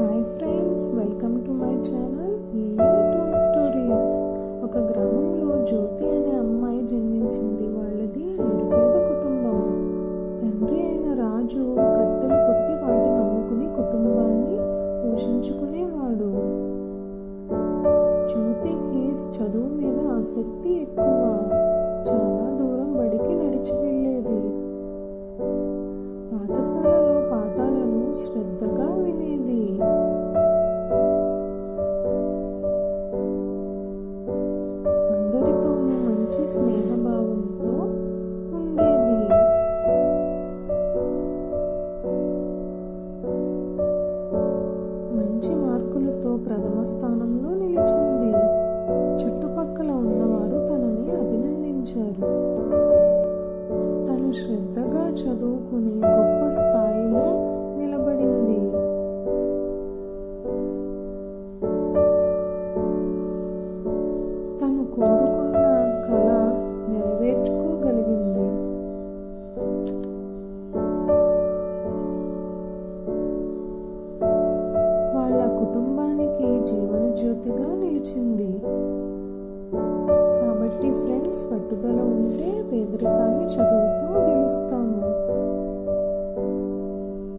Hi friends welcome to my channel toll stories ఒక గ్రామంలో జ్యోతి అనే అమ్మాయి జన్మించింది. వాళ్ళది నిరుపేద కుటుంబం. తండ్రి అయిన రాజు కట్టెలు కొట్టి వాటిని అమ్ముకుని కుటుంబాన్ని పోషించుకునేవాడు. జ్యోతికి చదువు మీద ఆసక్తి ఎక్కువ. చేశారు తను శ్రద్ధగా చదువుకుని గొప్ప స్థాయిలో నిలబడింది తను కోరుకున్న కళ నెరవేర్చుకోగలిగింది వాళ్ళ కుటుంబానికి జీవన జ్యోతిగా నిలిచింది పట్టుదల ఉంటే పేదరికం